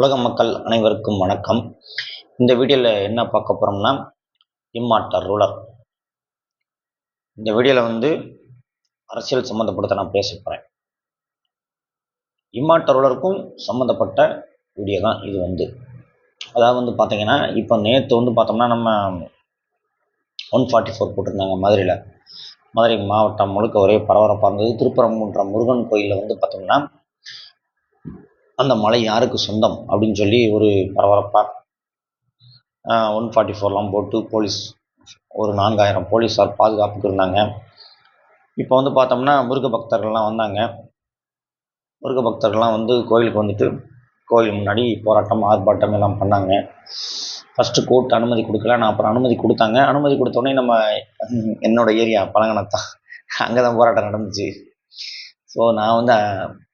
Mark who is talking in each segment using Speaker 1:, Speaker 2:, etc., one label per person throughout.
Speaker 1: உலக மக்கள் அனைவருக்கும் வணக்கம். இந்த வீடியோவில் என்ன பார்க்க போகிறோம்னா இம்மாட்டர் ரூலர். இந்த வீடியோவில் வந்து அரசியல் சம்மந்தப்படுத்த நான் பேச போகிறேன் இம்மாட்டர் ரூலருக்கும் சம்மந்தப்பட்ட வீடியோ தான் இது வந்து. அதாவது வந்து பார்த்தீங்கன்னா இப்போ நேற்று வந்து பார்த்தோம்னா நம்ம ஒன் ஃபார்ட்டி ஃபோர் போட்டிருந்தாங்க மதுரையில். மதுரை மாவட்டம் முழுக்க ஒரே பரபரப்பாக இருந்தது. திருப்பரங்குன்றம் முருகன் கோயிலில் வந்து பார்த்தோம்னா அந்த மலை யாருக்கு சொந்தம்? அப்படின்னு சொல்லி ஒரு பரபரப்பாக ஒன் ஃபார்ட்டி ஃபோர்லாம் போட்டு போலீஸ் ஒரு நான்காயிரம் போலீஸார் பாதுகாப்புக்கு இருந்தாங்க. இப்போ வந்து பார்த்தோம்னா முருக பக்தர்கள்லாம் வந்தாங்க. முருக பக்தர்கள்லாம் வந்து கோயிலுக்கு வந்துட்டு கோயில் முன்னாடி போராட்டம் ஆர்ப்பாட்டம் எல்லாம் பண்ணாங்க. ஃபஸ்ட்டு கோர்ட் அனுமதி கொடுக்கல நான் அப்புறம் அனுமதி கொடுத்தாங்க. அனுமதி கொடுத்தோடனே நம்ம என்னோட ஏரியா பழங்கணத்தான் அங்கே தான் போராட்டம் நடந்துச்சு. ஸோ நான் வந்து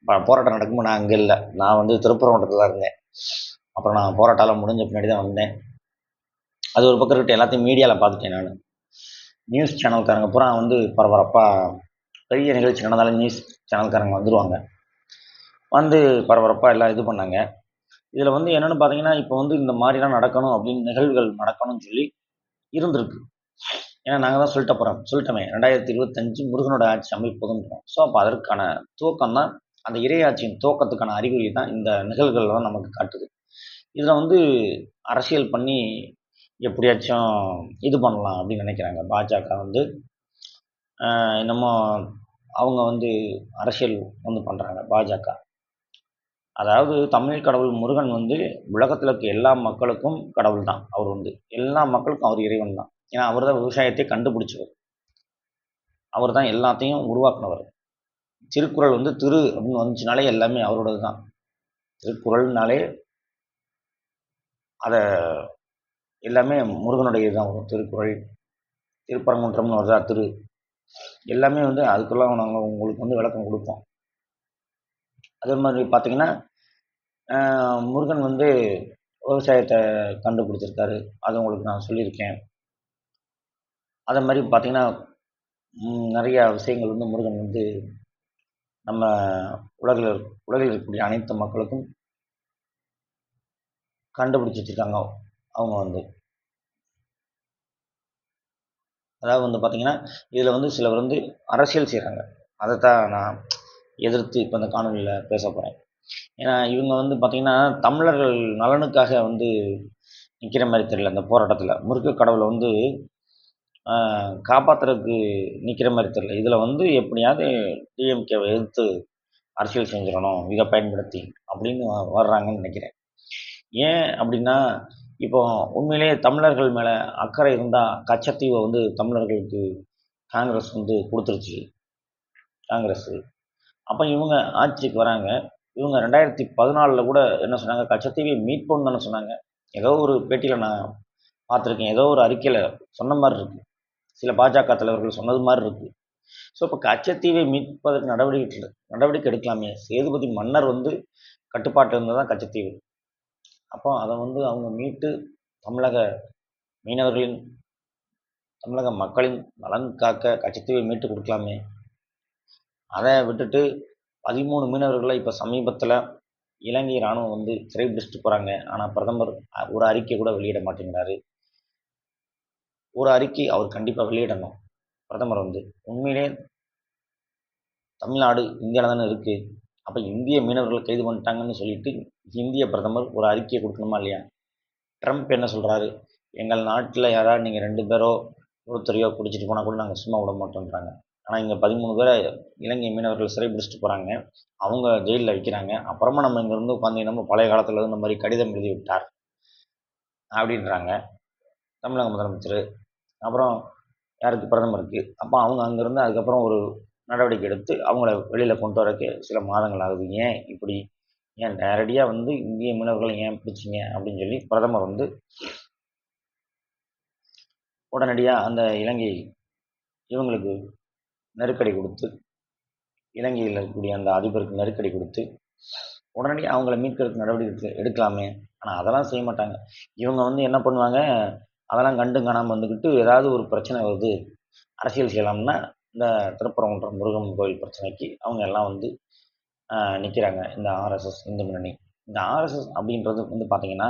Speaker 1: ப- போராட்டம் நடக்கும்போது நான் அங்கே இல்லை. நான் வந்து திருப்பரங்குன்றத்தில் தான் இருந்தேன். அப்புறம் நான் போராட்டம்லாம் முடிஞ்ச பின்னாடி தான் வந்தேன். அது ஒரு பக்கம் இருக்கட்டும் எல்லாத்தையும் மீடியாவில் பார்த்துட்டேன் நான். நியூஸ் சேனல்காரங்க பூரா வந்து பரபரப்பாக பெரிய நிகழ்ச்சி நடந்தாலும் நியூஸ் சேனல்காரங்க வந்துடுவாங்க வந்து பரபரப்பாக எல்லாம் இது பண்ணாங்க. இதில் வந்து என்னென்னு பார்த்தீங்கன்னா இப்போ வந்து இந்த மாதிரிலாம் நடக்கணும் அப்படின்னு நிகழ்வுகள் நடக்கணும்னு சொல்லி இருந்திருக்கு. ஏன்னா நாங்கள் தான் சொல்லிட்ட போகிறோம் சொல்லிட்டோமே. ரெண்டாயிரத்தி இருபத்தஞ்சு முருகனோட ஆட்சி அமைப்பதுன்றோம் ஸோ அப்போ அதற்கான துவக்கம் தான் அந்த இறையாட்சியின் துவக்கத்துக்கான அறிகுறி தான் இந்த நிகழ்வுகள் தான் நமக்கு காட்டுது. இதில் வந்து அரசியல் பண்ணி எப்படியாச்சும் இது பண்ணலாம் அப்படின்னு நினைக்கிறாங்க. பாஜக வந்து என்னமோ அவங்க வந்து அரசியல் வந்து பண்ணுறாங்க பாஜக. அதாவது தமிழ் கடவுள் முருகன் வந்து உலகத்தில் இருக்க எல்லா மக்களுக்கும் கடவுள் தான் அவர் வந்து எல்லா மக்களுக்கும் அவர் இறைவன் தான் ஏன்னா அவர் தான் விவசாயத்தை கண்டுபிடிச்சவர். அவர் தான் எல்லாத்தையும் உருவாக்குனவர். திருக்குறள் வந்து திரு அப்படின்னு வந்துச்சுனாலே எல்லாமே அவரோடது தான் திருக்குறள்னாலே அதை எல்லாமே முருகனுடைய தான் வரும். திருக்குறள் திருப்பரங்குன்றம்னு வருதா திரு. எல்லாமே வந்து அதுக்கெல்லாம் நாங்கள் உங்களுக்கு வந்து விளக்கம் கொடுப்போம். அதே மாதிரி பார்த்தீங்கன்னா முருகன் வந்து விவசாயத்தை கண்டுபிடிச்சிருக்காரு. அது உங்களுக்கு நான் சொல்லியிருக்கேன். அதை மாதிரி பார்த்திங்கன்னா நிறையா நிறைய விஷயங்கள் வந்து முருகன் வந்து நம்ம உலகில் உலகில் இருக்கக்கூடிய அனைத்து மக்களுக்கும் கண்டுபிடிச்சி வச்சுருக்காங்க அவங்க வந்து. அதாவது வந்து பார்த்திங்கன்னா இதில் வந்து சிலர் வந்து அரசியல் செய்கிறாங்க அதை தான் நான் எதிர்த்து இப்போ இந்த காணொலியில் பேச போகிறேன் ஏன்னா இவங்க வந்து பார்த்திங்கன்னா தமிழர்கள் நலனுக்காக வந்து நிற்கிற மாதிரி தெரியல அந்த போராட்டத்தில். முருக கடவுளை வந்து காப்பாற்றுறதுக்கு நிற்கிற மாதிரி தெரியல. இதில் வந்து எப்படியாவது டிஎம்கேவை எதிர்த்து அரசியல் செஞ்சிடணும் இதை பயன்படுத்தி அப்படின்னு வ- வர்றாங்கன்னு நினைக்கிறேன். ஏன் அப்படின்னா இப்போ உண்மையிலேயே தமிழர்கள் மேலே அக்கறை இருந்தால் கச்சத்தீவை வந்து தமிழர்களுக்கு காங்கிரஸ் வந்து கொடுத்துருச்சு காங்கிரஸ். அப்போ இவங்க ஆட்சிக்கு வராங்க. இவங்க ரெண்டாயிரத்தி பதினாலில் கூட என்ன சொன்னாங்க? கச்சத்தீவை மீட்போம்னு தானே சொன்னாங்க. ஏதோ ஒரு பேட்டியில் நான் பார்த்துருக்கேன். ஏதோ ஒரு அறிக்கையில் சொன்ன மாதிரி இருக்கு. சில பாஜக தலைவர்கள் சொன்னது மாதிரி இருக்கு. ஸோ இப்போ கச்சத்தீவை மீட்பதற்கு நடவடிக்கை நடவடிக்கை எடுக்கலாமே. சேதுபதி மன்னர் வந்து கட்டுப்பாட்டில் இருந்தது தான் கச்சத்தீவு. அப்போ அதை வந்து அவங்க மீட்டு தமிழக மீனவர்களின் தமிழக மக்களின் நலன் காக்க கச்சத்தீவை மீட்டு கொடுக்கலாமே. அதை விட்டுட்டு பதிமூணு மீனவர்களை இப்போ சமீபத்தில் இலங்கை இராணுவம் வந்து சிறைபிடிச்சிட்டு போகிறாங்க ஆனால் பிரதமர் ஒரு அறிக்கை கூட வெளியிட மாட்டேங்கிறாரு. ஒரு அறிக்கை அவர் கண்டிப்பாக வெளியிடணும். பிரதமர் வந்து உண்மையிலே தமிழ்நாடு இந்தியாவில் தானே இருக்குது அப்போ இந்திய மீனவர்களை கைது பண்ணிட்டாங்கன்னு சொல்லிட்டு இந்திய பிரதமர் ஒரு அறிக்கையை கொடுக்கணுமா இல்லையா? ட்ரம்ப் என்ன சொல்கிறாரு எங்கள் நாட்டில் யாராவது நீங்கள் ரெண்டு பேரோ ஒருத்தரையோ பிடிச்சிட்டு போனால் கூட நாங்கள் சும்மா விட மாட்டோன்றாங்க ஆனால் இங்கே பதிமூணு பேரை இலங்கை மீனவர்கள் சிறை பிடிச்சிட்டு போகிறாங்க அவங்க ஜெயிலில் வைக்கிறாங்க. அப்புறமா நம்ம இங்கேருந்து உட்காந்து நம்ம பழைய காலத்தில் இந்த மாதிரி கடிதம் எழுதி விட்டார். அப்படின்றாங்க. தமிழக முதலமைச்சர் அப்புறம் யாருக்கு பிரதமருக்கு? அப்போ அவங்க அங்கேருந்து அதுக்கப்புறம் ஒரு நடவடிக்கை எடுத்து அவங்கள வெளியில் கொண்டு வரக்கு சில மாதங்கள் ஆகுது. ஏன் இப்படி? ஏன் நேரடியாக வந்து இந்திய மீனவர்களை ஏன் பிடிச்சிங்க? அப்படின்னு சொல்லி பிரதமர் வந்து உடனடியாக அந்த இலங்கை இவங்களுக்கு நெருக்கடி கொடுத்து இலங்கையில் இருக்கக்கூடிய அந்த அதிபருக்கு நெருக்கடி கொடுத்து உடனடியாக அவங்கள மீட்கிறதுக்கு நடவடிக்கை எடுக்கலாமே. ஆனால் அதெல்லாம் செய்ய மாட்டாங்க. இவங்க வந்து என்ன பண்ணுவாங்க? அதெல்லாம் கண்டும் காணாமல் வந்துக்கிட்டு ஏதாவது ஒரு பிரச்சனை வருது அரசியல் செய்யலாம்னா இந்த திருப்பரங்குன்றம் முருகன் கோயில் பிரச்சனைக்கு அவங்க எல்லாம் வந்து நிற்கிறாங்க இந்த ஆர்எஸ்எஸ் இந்து முன்னணி. இந்த ஆர்எஸ்எஸ் அப்படின்றது வந்து பார்த்திங்கன்னா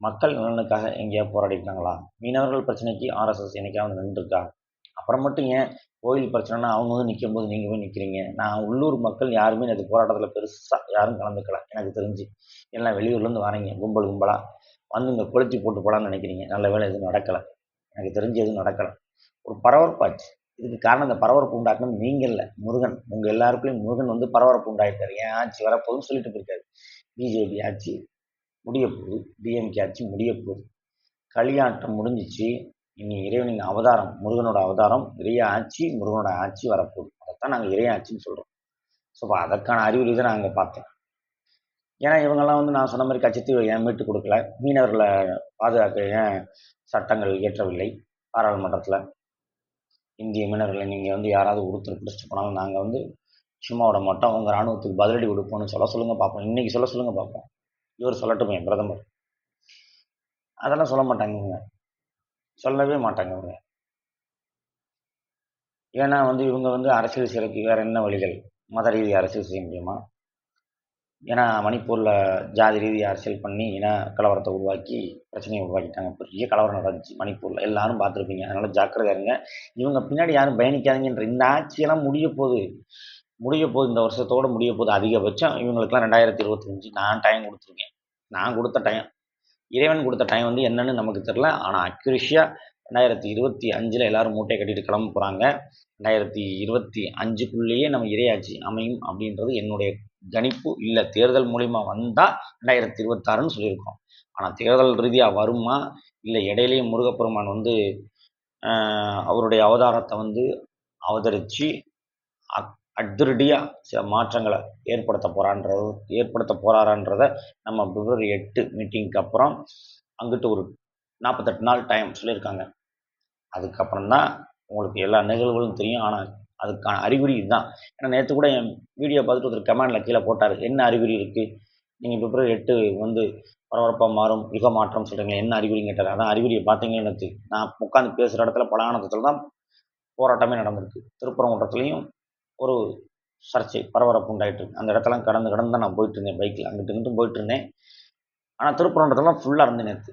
Speaker 1: மக்கள் நலனுக்காக எங்கேயா போராடிருக்காங்களா? மீனவர்கள் பிரச்சனைக்கு ஆர்எஸ்எஸ் என்னைக்காவது நின்றுருக்கா? அப்புறம் மட்டும் ஏன் கோயில் பிரச்சனைனா அவங்க வந்து நிற்கும் போது நீங்கள் போய் நிற்கிறீங்க நான் உள்ளூர் மக்கள் யாருமே எனக்கு போராட்டத்தில் பெருசாக யாரும் கலந்துக்கல. எனக்கு தெரிஞ்சு. எல்லாம் வெளியூர்லேருந்து வரீங்க கும்பல் கும்பலாக வந்து இங்கே கொளுத்தி போட்டு போகலான்னு நினைக்கிறீங்க. நல்ல வேலை எதுவும் நடக்கலை. எனக்கு தெரிஞ்சு எதுவும் நடக்கலை. ஒரு பரபரப்பாச்சு இதுக்கு காரணம் இந்த பரபரப்பு உண்டாக்கணும் நீங்கள் இல்லை முருகன். உங்கள் எல்லாருக்குள்ளேயும் முருகன் வந்து பரபரப்பு உண்டாயிருக்காரு. ஏன் ஆட்சி வரப்போகுதுன்னு சொல்லிட்டு போயிருக்காரு. பிஜேபி ஆட்சி முடிய போகுது டிஎம்கே ஆட்சி முடிய போகுது. களியாட்டம் முடிஞ்சிச்சு. இனி இறைவனின் அவதாரம் முருகனோட அவதாரம். இறைய ஆட்சி முருகனோட ஆட்சி வரப்போகுது. அதைத்தான் நாங்கள் இறைய ஆட்சின்னு சொல்கிறோம் ஸோ அதற்கான அறிகுறி தான் நான் அங்கே பார்த்தேன். ஏன்னா இவங்கெல்லாம் வந்து நான் சொன்ன மாதிரி கட்சித்தீவை ஏன் மீட்டு கொடுக்கல? மீனவர்களை பாதுகாக்க ஏன் சட்டங்கள் இயற்றவில்லை? பாராளுமன்றத்தில் இந்திய மீனவர்களை நீங்கள் வந்து யாராவது ஒருத்தர் பிடிச்சிட்டு போனாலும் நாங்கள் வந்து சும்மா விட மாட்டோம். உங்கள் ராணுவத்துக்கு பதிலடி கொடுப்போம்னு சொல்ல சொல்லுங்கள் பார்ப்போம் இன்றைக்கி சொல்ல சொல்லுங்கள் பார்ப்போம் இவர் சொல்லட்டுமே பிரதமர். அதெல்லாம் சொல்ல மாட்டாங்க இவங்க. சொல்லவே மாட்டாங்க இவங்க. ஏன்னா வந்து இவங்க வந்து அரசியல் செய்யறதுக்கு வேறு என்ன வழிகள்? மத ரீதி அரசியல் செய்ய முடியுமா? ஏன்னா மணிப்பூரில் ஜாதி ரீதியாக அரசியல் பண்ணி இன கலவரத்தை உருவாக்கி பிரச்சனையை உருவாக்கிட்டாங்க. பெரிய கலவரம் நடந்துச்சு மணிப்பூரில். எல்லாரும் பார்த்துருப்பீங்க. அதனால் ஜாக்கிரதையாக இருங்க. இவங்க பின்னாடி யாரும் பயணிக்காதீங்கன்ற இந்த ஆட்சியெல்லாம் முடிய போகுது. முடிய போகுது. இந்த வருஷத்தோடு முடிய போகுது. அதிகபட்சம் இவங்களுக்குலாம் ரெண்டாயிரத்தி இருபத்தஞ்சி நான் டைம் கொடுத்துருக்கேன். நான் கொடுத்த டைம் இறைவன் கொடுத்த டைம் வந்து என்னன்னு நமக்கு தெரில ஆனால் அக்யூரிஷியாக ரெண்டாயிரத்தி இருபத்தி அஞ்சில் எல்லோரும் மூட்டை கட்டிட்டு கிளம்ப போகிறாங்க ரெண்டாயிரத்தி இருபத்தி அஞ்சுக்குள்ளேயே நம்ம இரையாட்சி அமையும் அப்படின்றது என்னுடைய கணிப்பு. இல்லை தேர்தல் மூலிமா வந்தால் ரெண்டாயிரத்தி இருபத்தாறுன்னு சொல்லியிருக்கோம். ஆனால் தேர்தல் ரீதியாக வருமா? இல்லை இடையிலேயே முருகப்பெருமான் வந்து அவருடைய அவதாரத்தை வந்து அவதரித்து அதிரடியாக சில மாற்றங்களை ஏற்படுத்த போகிறான்றது ஏற்படுத்த போகிறாரான்றத நம்ம பிப்ரவரி எட்டு மீட்டிங்க்கு அப்புறம் அங்கிட்டு ஒரு நாற்பத்தெட்டு நாள் டைம் சொல்லியிருக்காங்க. அதுக்கப்புறம் தான் உங்களுக்கு எல்லா நிகழ்வுகளும் தெரியும். ஆனால் அதுக்கான அறிகுறி இதுதான். ஏன்னா நேற்று கூட என் வீடியோ பார்த்துட்டு ஒருத்தர் கமெண்டில் கீழே போட்டார். என்ன அறிகுறி இருக்குது நீங்கள் பிப்ரவரி எட்டு வந்து பரபரப்பாக மாறும் யுக மாற்றம் சொல்கிறீங்க என்ன அறிகுறின்னு கேட்டார்? அதான் அறிகுறியை பார்த்தீங்கன்னு நேற்று நான் உட்காந்து பேசுகிற இடத்துல பலானத்தில் தான் போராட்டமே நடந்திருக்கு. திருப்பரங்குன்றத்துலேயும் ஒரு சர்ச்சை பரபரப்பு உண்டாயிட்டு அந்த இடத்தெல்லாம் கடந்து கடந்து தான் நான் போயிட்டு இருந்தேன் பைக்கில் அங்கிட்டு இங்கிட்டும் போயிட்டு இருந்தேன். ஆனால் திருப்பரங்குன்றத்துலாம் ஃபுல்லாக இருந்தேன் நேற்று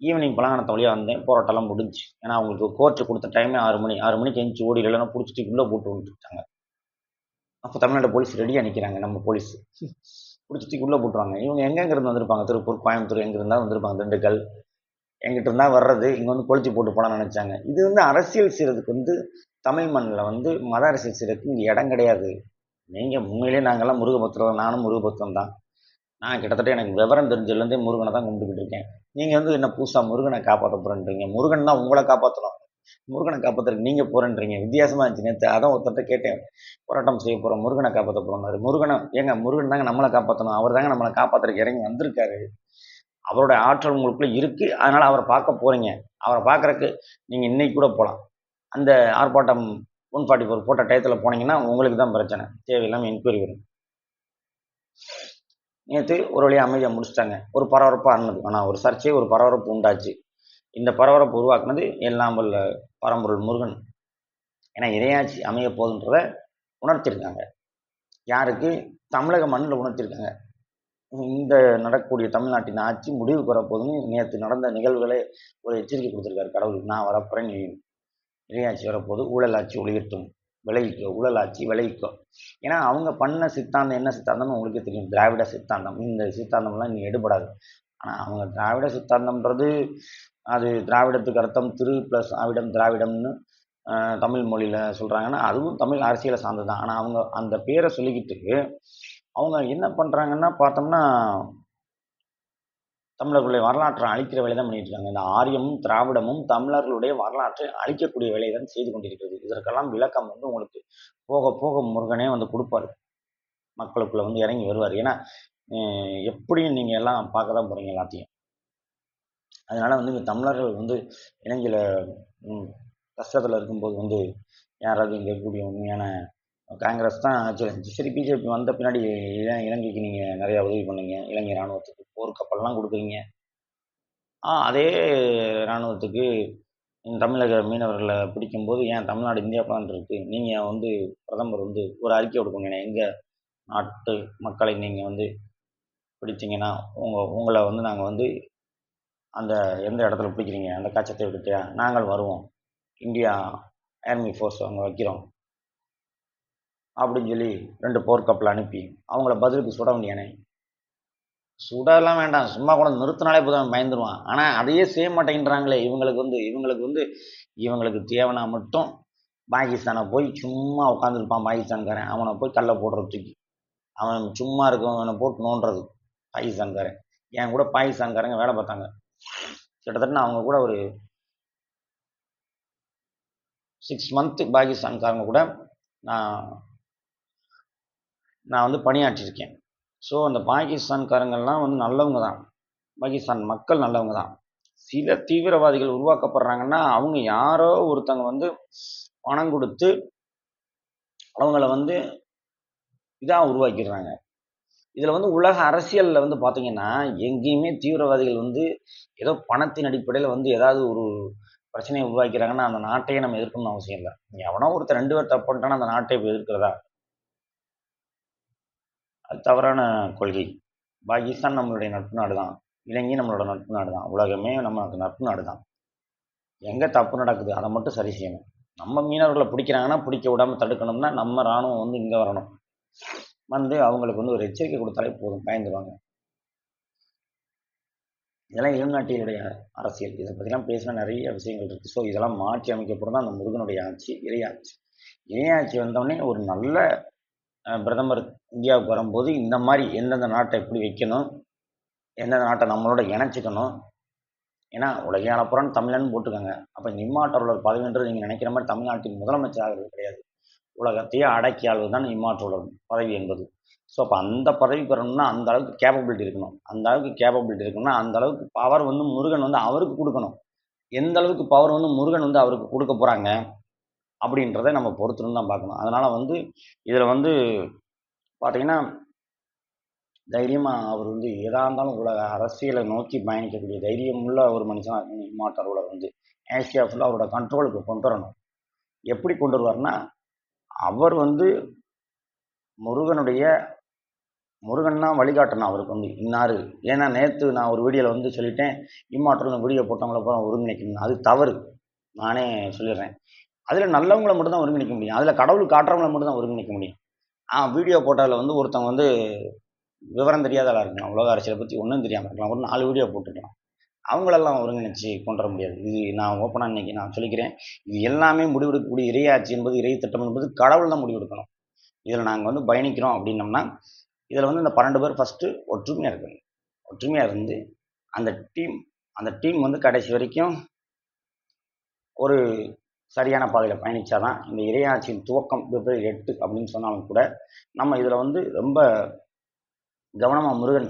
Speaker 1: ஈவினிங் பழங்கானத்தை வழியாக வந்தேன். போராட்டம்லாம் முடிஞ்சு ஏன்னா அவங்களுக்கு கோர்ட்டு கொடுத்த டைமே ஆறு மணி ஆறு மணிக்கு எஞ்சி ஓடி இல்லைன்னா பிடிச்சிட்டு உள்ளே போட்டு வந்துட்டாங்க அப்போ தமிழ்நாடு போலீஸ் ரெடியாக நிற்கிறாங்க நம்ம போலீஸ் பிடிச்சிட்டு உள்ளே போட்டுருவாங்க. இவங்க எங்கெங்கிருந்து வந்திருப்பாங்க? திருப்பூர் கோயம்புத்தூர் எங்கே இருந்தால் வந்திருப்பாங்க? திண்டுக்கல். எங்கிட்ட இருந்தால் வர்றது இங்கே வந்து கொளுத்தி போட்டு போகலான்னு நினச்சாங்க. இது வந்து அரசியல் செய்கிறதுக்கு வந்து தமிழ் மண்ணில் வந்து மத அரசியல் செய்கிறதுக்கு இங்கே இடம் கிடையாது. நீங்கள் உண்மையிலே நாங்கள்லாம் முருகபத்திரம் நானும் முருகபத்திரம் தான். நான் கிட்டத்தட்ட எனக்கு விவரம் தெரிஞ்சதுலேருந்தே முருகனை தான் கும்பிட்டுக்கிட்டு இருக்கேன். நீங்கள் வந்து என்ன புதுசாக முருகனை காப்பாற்ற போகிறேன்றீங்க முருகன் தான் உங்களை காப்பாற்றணும் முருகனை காப்பாற்றுறதுக்கு நீங்கள் போகிறேன்றீங்க வித்தியாசமாக இருந்துச்சு. நேற்று அதான் ஒருத்தர்கிட்ட கேட்டேன். போராட்டம் செய்ய போகிறோம் முருகனை காப்பாற்ற போகிறோம்னாரு முருகனை ஏங்க முருகன் தாங்க நம்மளை காப்பாற்றணும் அவர் தாங்க நம்மளை காப்பாற்றுறதுக்கு இறங்கி வந்திருக்காரு. அவரோட ஆற்றல் உங்களுக்குள்ளே இருக்குது அதனால் அவரை பார்க்க போகிறீங்க அவரை பார்க்குறக்கு நீங்கள் இன்னைக்கு கூட போகலாம் அந்த ஆர்ப்பாட்டம் ஒன் ஃபார்ட்டி ஃபோர் போட்ட டயத்தில் போனீங்கன்னா உங்களுக்கு தான் பிரச்சனை. தேவையில்லாமல் என்கொயரி வரும். நேற்று ஒரு வழியாக அமைதியாக முடிச்சிட்டாங்க. ஒரு பரபரப்பாக இருந்தது. ஆனால் ஒரு சர்ச்சை ஒரு பரபரப்பு உண்டாச்சு. இந்த பரபரப்பு உருவாக்குனது எல்லாம் வல்ல பரம்பொருள் முருகன். ஏன்னா இறையாட்சி அமைய போதுன்றத உணர்த்திருக்காங்க. யாருக்கு? தமிழக மண்ணில் உணர்த்திருக்காங்க. இந்த நடக்கக்கூடிய தமிழ்நாட்டின் ஆட்சி முடிவுக்கு வரப்போகுதுன்னு நேற்று நடந்த நிகழ்வுகளை ஒரு எச்சரிக்கை கொடுத்துருக்காரு கடவுளுக்கு நான் வரப்போகிறேன் நீ இறையாட்சி வரப்போது ஊழலாட்சி ஒளியட்டும் விளைவிக்கோ உடலாட்சி விளைவிக்கோ ஏன்னா அவங்க பண்ண சித்தாந்தம் என்ன சித்தாந்தம்னு உங்களுக்கே தெரியும். திராவிட சித்தாந்தம். இந்த சித்தாந்தம்லாம் நீ எடுபடாது. ஆனால் அவங்க திராவிட சித்தாந்தம்ன்றது அது திராவிடத்துக்கு அர்த்தம் திரு ப்ளஸ் ஆவிடம் திராவிடம்னு தமிழ் மொழியில் சொல்கிறாங்கன்னா அதுவும் தமிழ் அரசியலை சார்ந்தது தான் ஆனால் அவங்க அந்த பேரை சொல்லிக்கிட்டு அவங்க என்ன பண்ணுறாங்கன்னா பார்த்தோம்னா தமிழர்களுடைய வரலாற்றை அழிக்கிற வேலை தான் பண்ணிட்டு இருக்காங்க இந்த ஆரியமும் திராவிடமும் தமிழர்களுடைய வரலாற்றை அழிக்கக்கூடிய வேலையை தான் செய்து கொண்டிருக்கிறது. இதற்கெல்லாம் விளக்கம் வந்து உங்களுக்கு போக போக முருகனே வந்து கொடுப்பாரு. மக்களுக்குள்ள வந்து இறங்கி வருவார். ஏன்னா எப்படியும் நீங்கள் எல்லாம் பார்க்க தான் போகிறீங்க எல்லாத்தையும். அதனால வந்து இங்கே தமிழர்கள் வந்து இலங்கையில் கஷ்டத்தில் இருக்கும்போது வந்து யாராவது இங்கே இருக்கக்கூடிய உண்மையான காங்கிரஸ் தான் ஆட்சியில் சரி பிஜேபி வந்த பின்னாடி ஏன் இலங்கைக்கு நீங்கள் நிறையா உதவி பண்ணீங்க. இலங்கை இராணுவத்துக்கு போர்க்கப்பல்லாம் கொடுக்குறீங்க. ஆ அதே இராணுவத்துக்கு தமிழக மீனவர்களை பிடிக்கும்போது ஏன் தமிழ்நாடு இந்தியா பிளான் இருக்குது நீங்கள் வந்து பிரதமர் வந்து ஒரு அறிக்கை கொடுக்கணும். எங்கள் நாட்டு மக்களை நீங்கள் வந்து பிடிச்சிங்கன்னா உங்கள் உங்களை வந்து நாங்கள் வந்து அந்த எந்த இடத்துல பிடிக்கிறீங்க? அந்த கச்சத்தை விட்டுட்டியா நாங்கள் வருவோம். இந்தியா ஆர்மி ஃபோர்ஸ் அங்கே வைக்கிறோம். அப்படின்னு சொல்லி ரெண்டு போர்க்கப்பல் அனுப்பி அவங்கள பதிலுக்கு சுட வேண்டியானே சுடலாம் வேண்டாம் சும்மா கூட நிறுத்தினாலே போதும் பயந்துருவான். ஆனால் அதையே செய்ய மாட்டேங்கிறாங்களே இவங்களுக்கு வந்து இவங்களுக்கு வந்து இவங்களுக்கு தேவைனா மட்டும் பாகிஸ்தானை போய் சும்மா உட்காந்துருப்பான் பாகிஸ்தான்காரன். அவனை போய் கல்லை போடுறது தூக்கி. அவன் சும்மா இருக்கவனை போட்டு நோண்டுறது பாகிஸ்தான்காரன். என் கூட பாகிஸ்தான்காரங்க வேலை பார்த்தாங்க. கிட்டத்தட்ட அவங்க கூட ஒரு சிக்ஸ் மந்த்து பாகிஸ்தான்காரங்க கூட நான் நான் வந்து பணியாற்றியிருக்கேன். ஸோ அந்த பாகிஸ்தான்காரங்கள்லாம் வந்து நல்லவங்க தான். பாகிஸ்தான் மக்கள் நல்லவங்க தான். சில தீவிரவாதிகள் உருவாக்கப்படுறாங்கன்னா அவங்க யாரோ ஒருத்தங்க வந்து பணம் கொடுத்து அவங்கள வந்து இதாக உருவாக்கிடுறாங்க. இதில் வந்து உலக அரசியலில் வந்து பார்த்திங்கன்னா எங்கேயுமே தீவிரவாதிகள் வந்து ஏதோ பணத்தின் அடிப்படையில் வந்து ஏதாவது ஒரு பிரச்சனையை உருவாக்கிறாங்கன்னா அந்த நாட்டையே நம்ம எதிர்க்கணும்னு அவசியம் இல்லை. எவனோ ஒருத்தர் ரெண்டு பேர் தப்பு பண்ணிட்டானா அந்த நாட்டை இப்போ எதிர்க்கிறதா? அது தவறான கொள்கை. பாகிஸ்தான் நம்மளுடைய நட்பு நாடு தான் இலங்கை நம்மளோட நட்பு நாடு தான் உலகமே நமக்கு நட்பு நாடு தான் எங்கே தப்பு நடக்குது அதை மட்டும் சரி செய்யணும். நம்ம மீனவர்களை பிடிக்கிறாங்கன்னா பிடிக்க விடாமல் தடுக்கணும்னா நம்ம இராணுவம் வந்து இங்கே வரணும். வந்து அவங்களுக்கு வந்து ஒரு எச்சரிக்கை கொடுத்தாலே போதும் பயந்துருவாங்க. இதெல்லாம் இளநாட்டினுடைய அரசியல். இதை பற்றிலாம் பேசினா நிறைய விஷயங்கள் இருக்குது ஸோ இதெல்லாம் மாற்றி அமைக்கப்படும் தான் அந்த முருகனுடைய ஆட்சி இறையாட்சி. இறையாட்சி வந்தோடனே ஒரு நல்ல பிரதமர் இந்தியாவுக்கு வரும்போது இந்த மாதிரி எந்தெந்த நாட்டை எப்படி வைக்கணும் எந்தெந்த நாட்டை நம்மளோட இணைச்சிக்கணும் ஏன்னா உலகை அளப்புறான்னு தமிழன் போட்டுக்கோங்க. அப்போ இம்மாற்றோழர் பதவின்றது நீங்கள் நினைக்கிற மாதிரி தமிழ்நாட்டின் முதலமைச்சர் ஆகிறது கிடையாது. உலகத்தையே அடக்கி ஆள்வது தான் இம்மாற்றோழர் பதவி என்பது. ஸோ அப்போ அந்த பதவி பெறணும்னா அந்த அளவுக்கு கேப்பபிலிட்டி இருக்கணும். அந்த அளவுக்கு கேப்பபிலிட்டி இருக்கணும்னா அந்த அளவுக்கு பவர் வந்து முருகன் வந்து அவருக்கு கொடுக்கணும். எந்த அளவுக்கு பவர் வந்து முருகன் வந்து அவருக்கு கொடுக்க போகிறாங்க அப்படின்றத நம்ம பொறுத்துன்னு தான் பார்க்கணும். அதனால் வந்து இதில் வந்து பார்த்தீங்கன்னா தைரியமாக அவர் வந்து எதாக இருந்தாலும் உலக அரசியலை நோக்கி பயணிக்கக்கூடிய தைரியம் உள்ள ஒரு மனுஷனாக இம்மாற்றோழர் வந்து. ஏசியா ஃபுல்லாக அவரோட கண்ட்ரோலுக்கு கொண்டு வரணும். எப்படி கொண்டு வருவார்னா அவர் வந்து முருகனுடைய முருகன் தான் வழிகாட்டணும் அவருக்கு வந்து இன்னாரு. ஏன்னா நேற்று நான் ஒரு வீடியோவில் வந்து சொல்லிட்டேன் இம்மாற்றல் வீடியோ போட்டவங்கள பூரா ஒருங்கிணைக்கணும் அது தவறு. நானே சொல்லிடுறேன். அதில் நல்லவங்களை மட்டும் தான் ஒருங்கிணைக்க முடியும். அதில் கடவுள் காட்டுறவங்களை மட்டும் தான் ஒருங்கிணைக்க முடியும். வீடியோ போட்டாவில் வந்து ஒருத்தவங்க வந்து விவரம் தெரியாத ஆளாக இருக்கலாம் உலக அரசியலை பற்றி ஒன்றும் தெரியாமல் இருக்கலாம். ஒரு நாலு வீடியோ போட்டுக்கலாம் அவங்களெல்லாம் ஒருங்கிணைச்சு கொண்டு வர முடியாது. இது நான் ஓப்பனாக இன்னைக்கு நான் சொல்லிக்கிறேன். இது எல்லாமே முடிவெடுக்கக்கூடிய இறையாட்சி என்பது இறை திட்டம் என்பது கடவுள் தான் முடிவெடுக்கணும். இதில் நாங்கள் வந்து பயணிக்கிறோம் அப்படின்னம்னா இதில் வந்து இந்த பன்னெண்டு பேர் ஃபஸ்ட்டு ஒற்றுமையாக இருக்கணும். ஒற்றுமையாக இருந்து அந்த டீம் அந்த டீம் வந்து கடைசி வரைக்கும் ஒரு சரியான பாதையில் பயணிச்சாதான் இந்த இறையாட்சியின் துவக்கம் பிப்ரவரி எட்டு அப்படின்னு சொன்னாலும் கூட நம்ம இதில் வந்து ரொம்ப கவனமாக முருகன்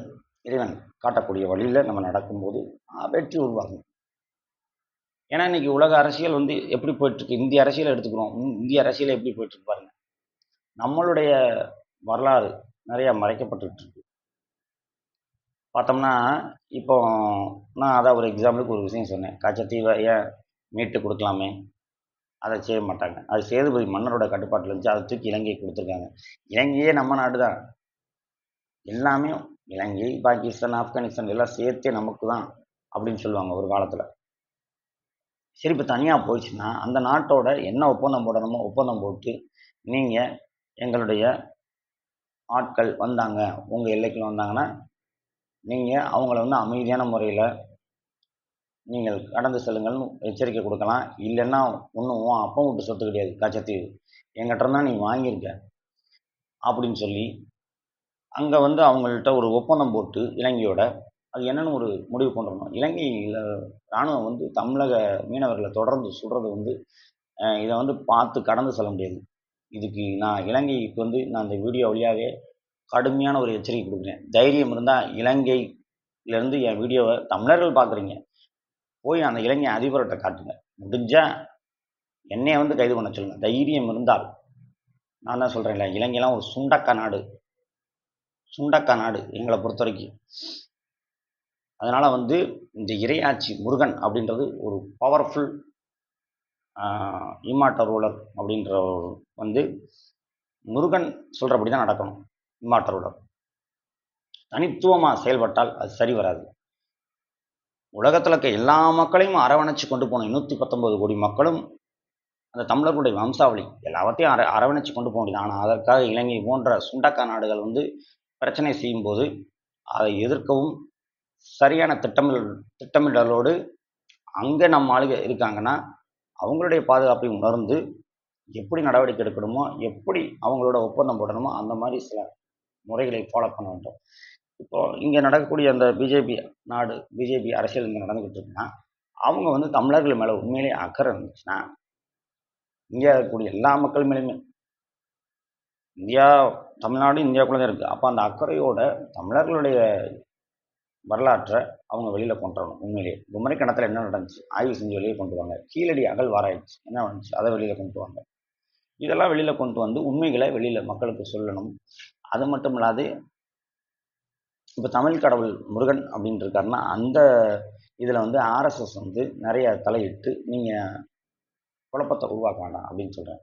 Speaker 1: இறைவன் காட்டக்கூடிய வழியில் நம்ம நடக்கும்போது வெற்றி உருவாகும். ஏன்னா இன்னைக்கு உலக அரசியல் வந்து எப்படி போயிட்டுருக்கு? இந்திய அரசியலை எடுத்துக்கிறோம். இந்திய அரசியலை எப்படி போயிட்டுருக்கு பாருங்க. நம்மளுடைய வரலாறு நிறையா மறைக்கப்பட்டுருக்கு. பார்த்தோம்னா இப்போ நான் அதான் ஒரு எக்ஸாம்பிளுக்கு ஒரு விஷயம் சொன்னேன். கச்சத்தீவை ஏன் மீட்டு கொடுக்கலாமே? அதை செய்ய மாட்டாங்க. அது சேதுபதி மன்னரோட கட்டுப்பாட்டில் இருந்துச்சு. அதை தூக்கி இலங்கைக்கு கொடுத்துருக்காங்க. இலங்கையே நம்ம நாடு தான். எல்லாமே இலங்கை பாகிஸ்தான் ஆப்கானிஸ்தான் எல்லாம் சேர்த்தே நமக்கு தான் அப்படின்னு சொல்லுவாங்க ஒரு காலத்தில். சரி இப்போ தனியாக போயிடுச்சுன்னா அந்த நாட்டோட என்ன ஒப்பந்தம் போடணுமோ ஒப்பந்தம் போட்டு நீங்கள் எங்களுடைய ஆட்கள் வந்தாங்க உங்கள் எல்லைக்குள்ள வந்தாங்கன்னா நீங்கள் அவங்கள வந்து அமைதியான முறையில் நீங்கள் கடந்து செல்லுங்கள்னு எச்சரிக்கை கொடுக்கலாம். இல்லைன்னா ஒன்றும் உன் அப்பா விட்டு சொத்து கிடையாது கச்சத்தீவு எங்கிட்ட தான் நீ வாங்கியிருக்க அப்படின்னு சொல்லி அங்கே வந்து அவங்கள்ட்ட ஒரு ஒப்பந்தம் போட்டு இலங்கையோட அது என்னென்னு ஒரு முடிவு கொண்டு வரணும் இலங்கையில் இராணுவம் வந்து தமிழக மீனவர்களை தொடர்ந்து சுடுறது வந்து இதை வந்து பார்த்து கடந்து செல்ல முடியாது. இதுக்கு நான் இலங்கைக்கு வந்து நான் இந்த வீடியோ வழியாகவே கடுமையான ஒரு எச்சரிக்கை கொடுக்குறேன். தைரியம் இருந்தால் இலங்கையிலேருந்து என் வீடியோவை தமிழர்கள் பார்க்குறீங்க. போய் அந்த இளைஞன் அதிபர்கிட்ட காட்டுங்க. முடிஞ்சால் என்னையை வந்து கைது பண்ண சொல்லுங்கள் தைரியம் இருந்தால் நான் தான் சொல்கிறேன்ல இலங்கைலாம் ஒரு சுண்டக்கா நாடு. சுண்டக்கா நாடு எங்களை பொறுத்த வரைக்கும் அதனால் வந்து இந்த இறையாட்சி முருகன் அப்படின்றது ஒரு பவர்ஃபுல் இம்மாட்ட ரூலர் அப்படின்ற ஒரு வந்து முருகன் சொல்கிறபடி தான் நடக்கணும். இம்மாட்ட ரூலர். தனித்துவமாக செயல்பட்டால் அது சரி வராது. உலகத்தில் இருக்க எல்லா மக்களையும் அரவணைச்சு கொண்டு போன நூற்றி பத்தொன்பது கோடி மக்களும் அந்த தமிழர்களுடைய வம்சாவளி எல்லாத்தையும் அர அரவணைச்சு கொண்டு போக முடியுது ஆனால் அதற்காக இலங்கை போன்ற சுண்டக்கா நாடுகள் வந்து பிரச்சனை செய்யும்போது அதை எதிர்க்கவும் சரியான திட்டமிடல் திட்டமிடலோடு அங்கே நம்ம ஆளுக இருக்காங்கன்னா அவங்களுடைய பாதுகாப்பை உணர்ந்து எப்படி நடவடிக்கை எடுக்கணுமோ எப்படி அவங்களோட ஒப்பந்தம் போடணுமோ அந்த மாதிரி சில முறைகளை ஃபாலோ பண்ண வேண்டும். இப்போ இங்கே நடக்கக்கூடிய அந்த பிஜேபி நாடு பிஜேபி அரசியல் இங்கே நடந்துக்கிட்டு இருக்குன்னா அவங்க வந்து தமிழர்கள் மேலே உண்மையிலேயே அக்கறை இருந்துச்சுன்னா இந்தியா இருக்கக்கூடிய எல்லா மக்கள் மேலேயுமே இந்தியா தமிழ்நாடு இந்தியாவுக்குள்ளே தான் இருக்குது அப்போ அந்த அக்கறையோட தமிழர்களுடைய வரலாற்றை அவங்க வெளியில் கொண்டு வரணும் உண்மையிலேயே குமரி கிணத்துல என்ன நடந்துச்சு? ஆய்வு செஞ்சு வெளியே கொண்டு வாங்க. கீழடி வாராயிடுச்சு. என்ன நடந்துச்சு? அதை வெளியில் கொண்டு வாங்க. இதெல்லாம் வெளியில் கொண்டு வந்து உண்மைகளை வெளியில் மக்களுக்கு சொல்லணும். அது மட்டும் இல்லாது இப்போ தமிழ் கடவுள் முருகன் அப்படின்னு இருக்காருன்னா அந்த இதில் வந்து ஆர்எஸ்எஸ் வந்து நிறைய தலையிட்டு நீங்கள் குழப்பத்தை உருவாக்க வேண்டாம் அப்படின்னு சொல்கிறேன்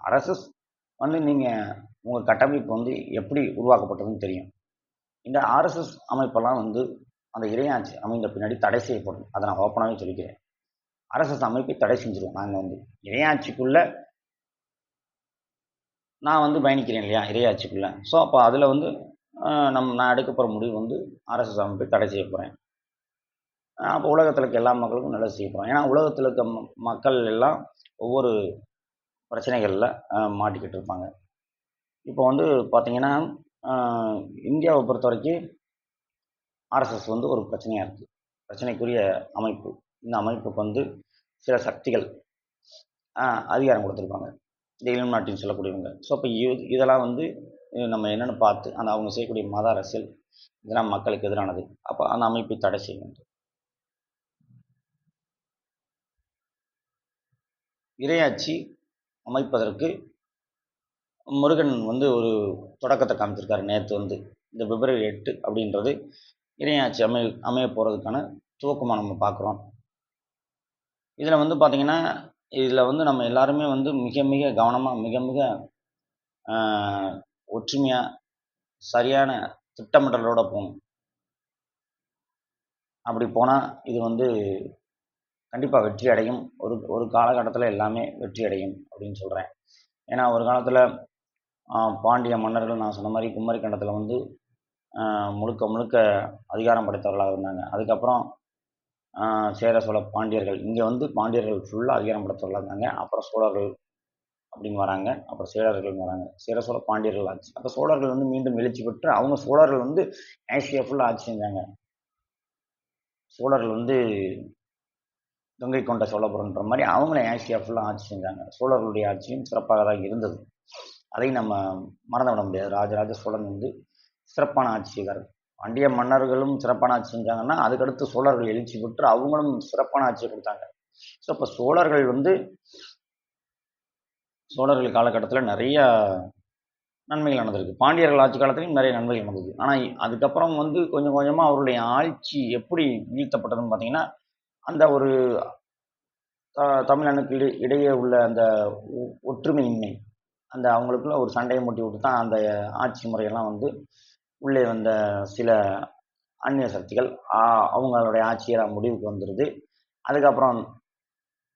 Speaker 1: ஆர்எஸ்எஸ் வந்து நீங்கள் உங்கள் கட்டமைப்பு வந்து எப்படி உருவாக்கப்பட்டதுன்னு தெரியும். இந்த ஆர்எஸ்எஸ் அமைப்பெல்லாம் வந்து அந்த இறையாட்சி அமைந்த பின்னாடி தடை செய்யப்படும். அதை நான் ஓப்பனாகவே சொல்லிக்கிறேன். ஆர்எஸ்எஸ் அமைப்பை தடை செஞ்சுருவோம் நாங்கள் வந்து இறையாட்சிக்குள்ளே நான் வந்து பயணிக்கிறேன் இல்லையா? இறையாட்சிக்குள்ளே. ஸோ அப்போ அதில் வந்து நம் நான் எடுக்க போகிற முடிவு வந்து ஆர்எஸ்எஸ் அமைப்பை தடை செய்ய போகிறேன் அப்போ உலகத்தில் இருக்க எல்லா மக்களுக்கும் நல்லது செய்ய போகிறோம் ஏன்னா உலகத்தில் இருக்க மக்கள் எல்லாம் ஒவ்வொரு பிரச்சனைகளில் மாட்டிக்கிட்டு இருப்பாங்க. இப்போ வந்து பார்த்திங்கன்னா இந்தியாவை பொறுத்த வரைக்கும் ஆர்எஸ்எஸ் வந்து ஒரு பிரச்சனையாக இருக்குது பிரச்சனைக்குரிய அமைப்பு. இந்த அமைப்புக்கு வந்து சில சக்திகள் அதிகாரம் கொடுத்துருப்பாங்க. இந்த நாட்டின்னு சொல்லக்கூடியவங்க. ஸோ இப்போ இதெல்லாம் வந்து நம்ம என்னென்னு பார்த்து அந்த அவங்க செய்யக்கூடிய மத அரசியல் இதெல்லாம் மக்களுக்கு எதிரானது. அப்போ அந்த அமைப்பை தடை செய்ய வேண்டும் இறையாட்சி அமைப்பதற்கு முருகன் வந்து ஒரு தொடக்கத்தை காமிச்சிருக்காரு நேற்று வந்து. இந்த பிப்ரவரி எட்டு அப்படின்றது இறையாட்சி அமை அமைய போகிறதுக்கான துவக்கமாக நம்ம பார்க்குறோம். இதில் வந்து பார்த்திங்கன்னா இதில் வந்து நம்ம எல்லாருமே வந்து மிக மிக கவனமாக மிக மிக ஒற்றுமையாக சரியான திட்டமிடலோட போகணும். அப்படி போனால் இது வந்து கண்டிப்பாக வெற்றி அடையும். ஒரு ஒரு காலகட்டத்தில் எல்லாமே வெற்றி அடையும் அப்படின்னு சொல்கிறேன் ஏன்னா ஒரு காலத்தில் பாண்டிய மன்னர்கள் நான் சொன்ன மாதிரி குமரி கண்டத்தில் வந்து முழுக்க முழுக்க அதிகாரம் படைத்தவர்களாக இருந்தாங்க. அதுக்கப்புறம் சேர சோழ பாண்டியர்கள் இங்கே வந்து பாண்டியர்கள் ஃபுல்லாக அதிகாரம் படைத்தவர்களாக இருந்தாங்க. அப்புறம் சோழர்கள் அப்படின்னு வராங்க. அப்புறம் சேரர்கள் வராங்க. சேர சோழ பாண்டியர்கள் ஆட்சி. அப்போ சோழர்கள் வந்து மீண்டும் எழுச்சி பெற்று அவங்க சோழர்கள் வந்து ஏசியா ஃபுல்லாக ஆட்சி செஞ்சாங்க. சோழர்கள் வந்து கங்கை கொண்ட சோழபுரம்ன்ற மாதிரி அவங்களும் ஆசியா ஃபுல்லாக ஆட்சி செஞ்சாங்க. சோழர்களுடைய ஆட்சியும் சிறப்பாக தான் இருந்தது. அதை நம்ம மறந்து விட முடியாது. ராஜராஜ சோழன் வந்து சிறப்பான ஆட்சி பாண்டிய மன்னர்களும் சிறப்பான ஆட்சி செஞ்சாங்கன்னா அதுக்கடுத்து சோழர்கள் எழுச்சி பெற்று அவங்களும் சிறப்பான ஆட்சியை கொடுத்தாங்க. ஸோ இப்போ சோழர்கள் வந்து சோழர்கள் காலகட்டத்தில் நிறைய நன்மைகள் நடந்திருக்கு. பாண்டியர்கள் ஆட்சி காலத்துலையும் நிறைய நன்மைகள் நடந்தது. ஆனால் அதுக்கப்புறம் வந்து கொஞ்சம் கொஞ்சமாக அவருடைய ஆட்சி எப்படி வீழ்த்தப்பட்டதுன்னு பார்த்தீங்கன்னா அந்த ஒரு த- தமிழனுக்கு இடை இடையே உள்ள அந்த ஒ- ஒற்றுமையின்மை அந்த அவங்களுக்குள்ள ஒரு சண்டையை மூட்டி விட்டு தான் அந்த ஆட்சி முறையெல்லாம் வந்து உள்ளே வந்த சில அந்நிய சக்திகள் அவங்களுடைய ஆட்சியராக முடிவுக்கு வந்துடுது அதுக்கப்புறம்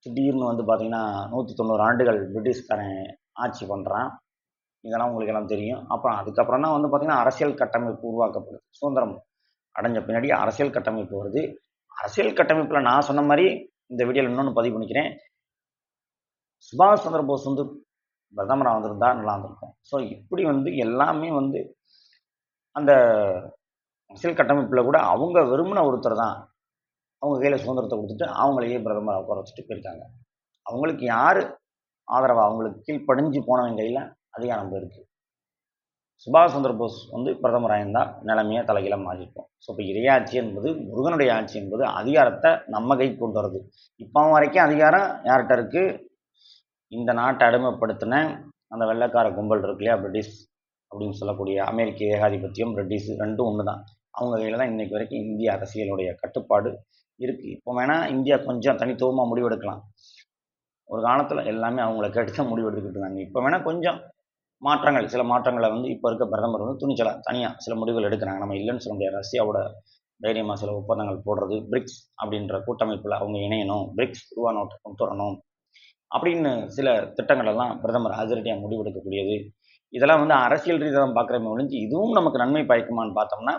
Speaker 1: திடீர்னு வந்து பார்த்தீங்கன்னா நூற்றி தொண்ணூறு ஆண்டுகள் பிரிட்டிஷ்காரன் ஆட்சி பண்ணுறான் இதெல்லாம் உங்களுக்கு எல்லாம் தெரியும். அப்புறம் அதுக்கப்புறம் தான் வந்து பார்த்திங்கன்னா அரசியல் கட்டமைப்பு உருவாக்கப்படுது. சுதந்திரம் அடைஞ்ச பின்னாடி அரசியல் கட்டமைப்பு வருது. அரசியல் கட்டமைப்பில் நான் சொன்ன மாதிரி இந்த வீடியோவில் இன்னொன்று பதிவு பண்ணிக்கிறேன். சுபாஷ் சந்திர போஸ் வந்து பிரதமராக வந்திருந்தா நல்லா இருந்திருக்கும். ஸோ இப்படி வந்து எல்லாமே வந்து அந்த அரசியல் கட்டமைப்பில் கூட அவங்க விரும்பின ஒருத்தர் தான் அவங்க கையில் சுதந்திரத்தை கொடுத்துட்டு அவங்களையே பிரதமர் உட்கார வச்சுட்டு போயிருக்காங்க. அவங்களுக்கு யார் ஆதரவாக அவங்களுக்கு கீழ்ப்படிஞ்சு போனவங்க கையில் அதிகாரம் போயிருக்கு. சுபாஷ் சந்திர போஸ் வந்து பிரதமராக இருந்தால் நிலைமையை தலைகீழாக மாறியிருக்கும். ஸோ இப்போ இறையாட்சி என்பது முருகனுடைய ஆட்சி என்பது அதிகாரத்தை நம்ம கைக்கு கொண்டு வருது இப்போ வரைக்கும் அதிகாரம் யார்கிட்ட இருக்கு? இந்த நாட்டை அடிமைப்படுத்தின அந்த வெள்ளைக்கார கும்பல் இருக்கு இல்லையா பிரிட்டிஷ் அப்படின்னு சொல்லக்கூடிய அமெரிக்க ஏகாதிபத்தியம் பிரிட்டிஷ் ரெண்டும் ஒன்று தான் அவங்க கையில் தான் இன்றைக்கு வரைக்கும் இந்திய அரசியலுடைய கட்டுப்பாடு இருக்குது இப்போ வேணால் இந்தியா கொஞ்சம் தனித்துவமாக முடிவெடுக்கலாம். ஒரு காலத்தில் எல்லாமே அவங்கள கேட்டு தான் முடிவெடுத்துக்கிட்டு இருந்தாங்க. இப்போ வேணால் கொஞ்சம் மாற்றங்கள் சில மாற்றங்களை வந்து இப்போ இருக்க பிரதமர் வந்து துணிச்சலாக தனியாக சில முடிவுகள் எடுக்கிறாங்க. நம்ம இல்லைன்னு சொல்ல முடியாது. ரஷ்யாவோட தைரியமாக சில ஒப்பந்தங்கள் போடுறது பிரிக்ஸ் அப்படின்ற கூட்டமைப்பில் அவங்க இணையணும் பிரிக்ஸ் ரூபா நோட்டை கொண்டு வரணும் அப்படின்னு சில திட்டங்களெல்லாம் பிரதமர் அதிரடியாக முடிவெடுக்கக்கூடியது. இதெல்லாம் வந்து அரசியல் ரீதியாக பார்க்குறமே ஒழிஞ்சு இதுவும் நமக்கு நன்மை பயக்குமான்னு பார்த்தோம்னா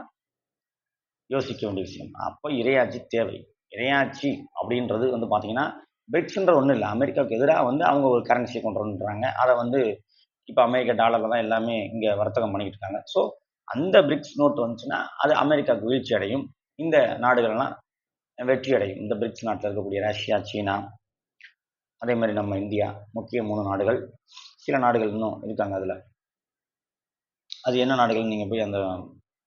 Speaker 1: யோசிக்க வேண்டிய விஷயம். அப்போ இரையாட்சி தேவை. இரையாட்சி அப்படின்றது வந்து பார்த்தீங்கன்னா பிரிக்ஸ்ன்ற ஒன்றும் இல்லை. அமெரிக்காவுக்கு எதிராக வந்து அவங்க ஒரு கரன்சியை கொண்டு வந்துடுறாங்க அதை வந்து இப்போ அமெரிக்க டாலரில் தான் எல்லாமே இங்கே வர்த்தகம் பண்ணிக்கிட்டு இருக்காங்க. ஸோ அந்த பிரிக்ஸ் நோட் வந்துச்சுன்னா அது அமெரிக்காவுக்கு வீழ்ச்சி அடையும். இந்த நாடுகள்லாம் வெற்றி அடையும். இந்த பிரிக்ஸ் நாட்டில் இருக்கக்கூடிய ரஷ்யா சீனா அதே மாதிரி நம்ம இந்தியா முக்கிய மூணு நாடுகள். சில நாடுகள் இன்னும் இருக்காங்க அதில். அது என்ன நாடுகள் நீங்கள் போய் அந்த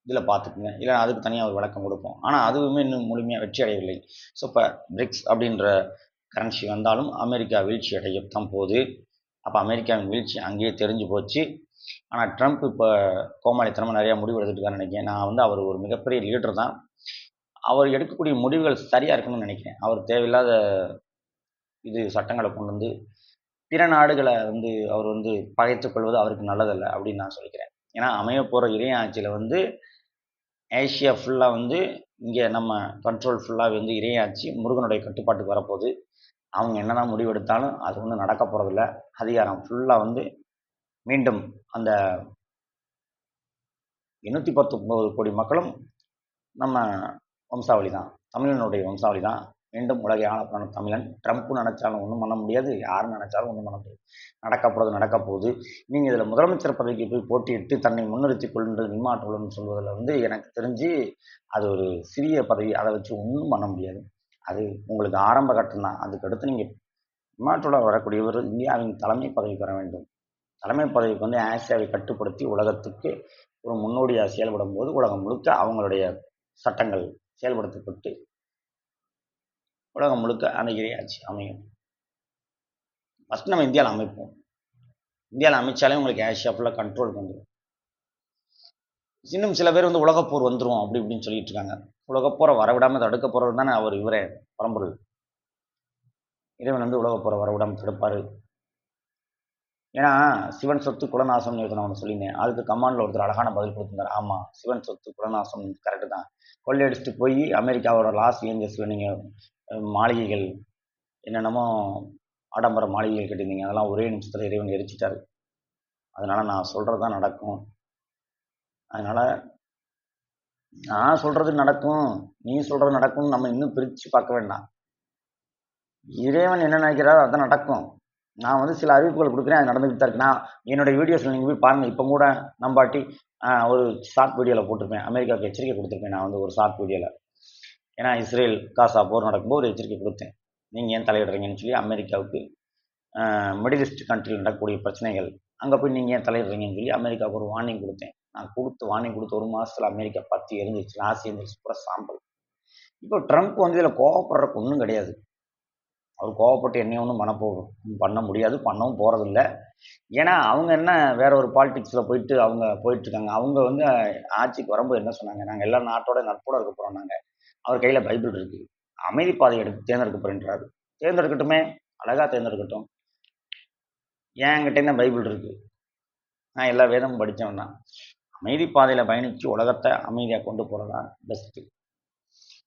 Speaker 1: இதில் பார்த்துக்குங்க இல்லை அதுக்கு தனியாக ஒரு விளக்கம் கொடுப்போம். ஆனால் அதுவுமே இன்னும் முழுமையாக வெற்றி அடையவில்லை. ஸோ இப்போ பிரிக்ஸ் அப்படின்ற கரன்சி வந்தாலும் அமெரிக்கா வீழ்ச்சி அடையத்தான் போகுது. அப்போ அமெரிக்காவின் வீழ்ச்சி அங்கேயே தெரிஞ்சு போச்சு. ஆனால் ட்ரம்ப் இப்போ கோமாளித்தனமாக நிறையா முடிவு எடுத்துட்டு நினைக்கிறேன். நான் வந்து அவர் ஒரு மிகப்பெரிய லீடர் தான். அவர் எடுக்கக்கூடிய முடிவுகள் சரியாக இருக்கணும்னு நினைக்கிறேன். அவர் தேவையில்லாத இது சட்டங்களை கொண்டு வந்து பிற நாடுகளை வந்து அவர் வந்து பகைத்துக் கொள்வது அவருக்கு நல்லதல்ல அப்படின்னு நான் சொல்லிக்கிறேன். ஏன்னா அமைய போகிற இறைய ஆட்சியில் வந்து ஏஷியா ஃபுல்லாக வந்து இங்கே நம்ம கண்ட்ரோல் ஃபுல்லாக வந்து இறையாட்சி முருகனுடைய கட்டுப்பாட்டுக்கு வரப்போகுது. அவங்க என்னதான் முடிவெடுத்தாலும் அது ஒன்றும் நடக்க போகிறதில்ல அதிகாரம் ஃபுல்லாக வந்து மீண்டும் அந்த எண்ணூற்றி பத்தொம்பது கோடி மக்களும் நம்ம வம்சாவளி தான் தமிழனுடைய வம்சாவளி தான் மீண்டும் உலகை ஆளப்போன தமிழன். ட்ரம்ப் நினைச்சாலும் ஒன்றும் பண்ண முடியாது. யார் நினைச்சாலும் ஒன்றும் பண்ண முடியாது. நடக்க போகிறது நடக்க போகுது. நீங்கள் இதில் முதலமைச்சர் பதவிக்கு போய் போட்டியிட்டு தன்னை முன்னிறுத்தி கொள்கின்ற நிமாற்றம்னு சொல்வதில் வந்து எனக்கு தெரிஞ்சு அது ஒரு சிறிய பதவி. அதை வச்சு ஒன்றும் பண்ண முடியாது. அது உங்களுக்கு ஆரம்ப கட்டம் தான் அதுக்கடுத்து நீங்கள் நிமாற்றோட வரக்கூடியவர் இந்தியாவின் தலைமை பதவி பெற வேண்டும். தலைமை பதவிக்கு வந்து ஆசியாவை கட்டுப்படுத்தி உலகத்துக்கு ஒரு முன்னோடியாக செயல்படும் போது உலகம் முழுக்க அவங்களுடைய சட்டங்கள் செயல்படுத்தப்பட்டு உலகம் முழுக்க அந்த இறையாட்சி அமையும். ஃபஸ்ட் நம்ம இந்தியாவில் அமைப்போம். இந்தியாவில் அமைச்சாலே உங்களுக்கு ஏஷியா ஃபுல்லாக கண்ட்ரோலுக்கு வந்துடும் இன்னும் சில பேர் வந்து உலகப்போர் வந்துடும் அப்படி இப்படின்னு சொல்லிட்டு இருக்காங்க. உலகப்போரை வரவிடாமல் தடுக்க போகிறது தானே அவர் இவரே பரம்பொருள். இறைவன் வந்து உலகப்போரை வரவிடாமல் தடுப்பார். ஏன்னா சிவன் சொத்து குலநாசம் யோசனை ஒன்று சொல்லியிருந்தேன். அதுக்கு கமாண்டில் ஒருத்தர் அழகான பதில் கொடுத்துருந்தார். ஆமாம் சிவன் சொத்து குலநாசம் கரெக்டு தான். கொள்ளையடிச்சிட்டு போய் அமெரிக்காவோட லாஸ் ஏஞ்சல்ஸில் நீங்கள் மாளிகைகள் என்னென்னமோ ஆடம்பர மாளிகைகள் கட்டியிருந்தீங்க. அதெல்லாம் ஒரே நிமிஷத்தில் இறைவன் எரிச்சிட்டாரு. அதனால் நான் சொல்கிறது தான் நடக்கும். அதனால் நான் சொல்கிறது நடக்கும். நீ சொல்கிறது நடக்கும்னு நம்ம இன்னும் பிரித்து பார்க்க வேண்டாம். இறைவன் என்ன நினைக்கிறாரோ அதான் நடக்கும். நான் வந்து சில அறிவிப்புகள் கொடுக்குறேன் அது நடந்துக்கிட்டு தான் இருக்கு. நான் என்னுடைய வீடியோஸில் நீங்கள் போய் பாருங்கள் இப்போ கூட நம்பாட்டி ஒரு ஷார்ட் வீடியோவில் போட்டிருப்பேன். அமெரிக்காவுக்கு எச்சரிக்கை கொடுத்துருப்பேன் நான் வந்து ஒரு ஷார்ட் வீடியோவில் ஏன்னா இஸ்ரேல் காசா போர் நடக்கும்போது ஒரு எச்சரிக்கை கொடுத்தேன். நீங்கள் ஏன் தலையிடுறீங்கன்னு சொல்லி அமெரிக்காவுக்கு மிடில் ஈஸ்ட் கண்ட்ரியில் நடக்கக்கூடிய பிரச்சனைகள் அங்கே போய் நீங்கள் ஏன் தலையிடுறீங்கன்னு சொல்லி அமெரிக்காவுக்கு ஒரு வார்னிங் கொடுத்தேன். நான் கொடுத்து வார்னிங் கொடுத்து ஒரு மாதத்தில் அமெரிக்கா பற்றி எரிஞ்சிச்சு ராசி இருந்துச்சு பூரா சாம்பல். இப்போ ட்ரம்ப் வந்து இதில் கோவப்படுறக்கு ஒன்றும் கிடையாது. அவர் கோவப்பட்டு என்னையும் ஒன்றும் மனப்போ பண்ண முடியாது. பண்ணவும் போகிறதில்ல ஏன்னா அவங்க என்ன வேற ஒரு பாலிடிக்ஸில் போயிட்டு அவங்க போயிட்டுருக்காங்க. அவங்க வந்து ஆட்சிக்கு வரும்போது என்ன சொன்னாங்க? நாங்கள் எல்லா நாட்டோட நட்போட இருக்க போகிறோம் நாங்கள் அவர் கையில் பைபிள் இருக்குது அமைதி பாதை எடுத்து தேர்ந்தெடுக்க போகிறேன்றாரு தேர்ந்தெடுக்கட்டுமே? அழகாக தேர்ந்தெடுக்கட்டும். என்கிட்ட தான் பைபிள் இருக்குது நான் எல்லா வேதமும் படித்தவன் தான். அமைதி பாதையில் பயணித்து உலகத்தை அமைதியாக கொண்டு போகிறதா பெஸ்ட்டு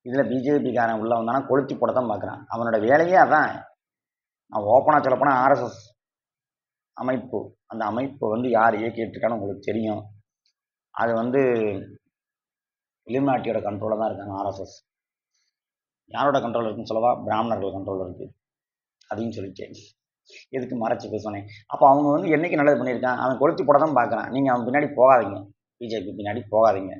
Speaker 1: இதில் பிஜேபிக்காரன் உள்ள வந்தானா கொளுத்தி போட தான் பார்க்குறான் அவனோட வேலையே அதான். நான் ஓப்பனாக சொல்லப்போனால் ஆர்எஸ்எஸ் அமைப்பு. அந்த அமைப்பு வந்து யார் இயக்கிட்டுருக்கான்னு உங்களுக்கு தெரியும். அது வந்து இலிமினாட்டியோட கண்ட்ரோலில் தான் இருக்காங்க ஆர்எஸ்எஸ் யாரோட கண்ட்ரோல் இருக்குன்னு சொல்லவா? பிராமணர்கள் கண்ட்ரோல் இருக்குது அதையும் சொல்லிட்டேன் எதுக்கு மறைச்சி பேசுனேன் அப்போ அவங்க வந்து என்னைக்கு நல்லது பண்ணியிருக்கான்? அவன் கொளுத்தி போட தான் பார்க்குறான் நீங்கள் அவன் பின்னாடி போகாதீங்க. பிஜேபி பின்னாடி போகாதீங்க.